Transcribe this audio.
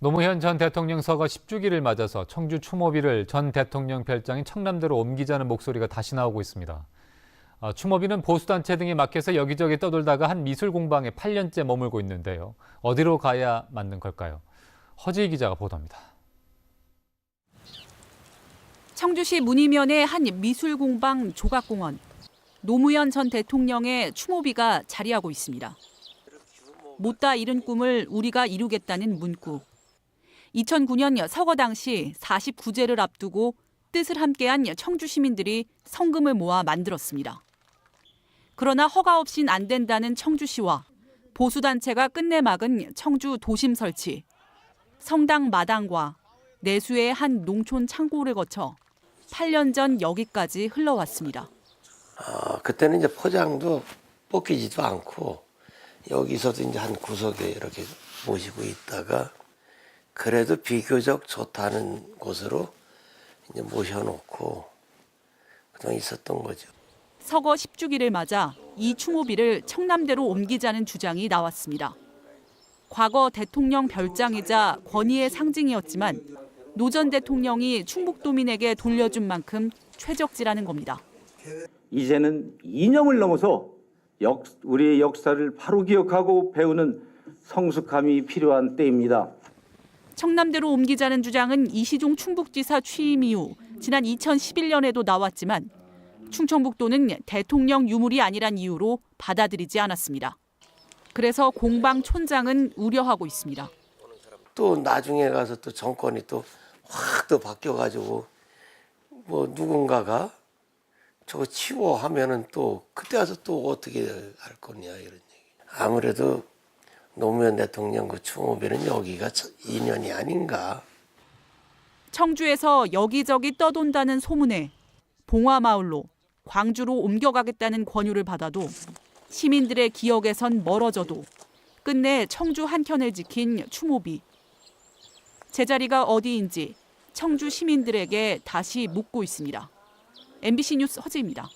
노무현 전 대통령 서거 10주기를 맞아서 청주 추모비를 전 대통령 별장인 청남대로 옮기자는 목소리가 다시 나오고 있습니다. 아, 추모비는 보수단체 등에 맡겨서 여기저기 떠돌다가 한 미술 공방에 8년째 머물고 있는데요. 어디로 가야 맞는 걸까요? 허지희 기자가 보도합니다. 청주시 문희면의 한 미술 공방 조각공원. 노무현 전 대통령의 추모비가 자리하고 있습니다. 못다 이룬 꿈을 우리가 이루겠다는 문구. 2009년 서거 당시 49제를 앞두고 뜻을 함께한 청주 시민들이 성금을 모아 만들었습니다. 그러나 허가 없인 안 된다는 청주시와 보수단체가 끝내 막은 청주 도심 설치. 성당 마당과 내수의 한 농촌 창고를 거쳐 8년 전 여기까지 흘러왔습니다. 어, 그때는 이제 포장도 뽑히지도 않고 여기서도 이제 한 구석에 이렇게 모시고 있다가 그래도 비교적 좋다는 곳으로 이제 모셔놓고 그동안 있었던 거죠. 서거 10주기를 맞아 이 추모비를 청남대로 옮기자는 주장이 나왔습니다. 과거 대통령 별장이자 권위의 상징이었지만 노 전 대통령이 충북도민에게 돌려준 만큼 최적지라는 겁니다. 이제는 이념을 넘어서 역, 우리의 역사를 바로 기억하고 배우는 성숙함이 필요한 때입니다. 청남대로 옮기자는 주장은 이시종 충북지사 취임 이후 지난 2011년에도 나왔지만 충청북도는 대통령 유물이 아니란 이유로 받아들이지 않았습니다. 그래서 공방 촌장은 우려하고 있습니다. 또 나중에 가서 또 정권이 또 확 또 바뀌어가지고 뭐 누군가가 저거 치워 하면은 또 그때 와서 또 어떻게 할 거냐 이런 얘기. 아무래도 노무현 대통령 그 추모비는 여기가 첫 인연이 아닌가. 청주에서 여기저기 떠돈다는 소문에 봉화마을로 광주로 옮겨가겠다는 권유를 받아도 시민들의 기억에선 멀어져도 끝내 청주 한켠을 지킨 추모비. 제자리가 어디인지 청주 시민들에게 다시 묻고 있습니다. MBC 뉴스 허지입니다.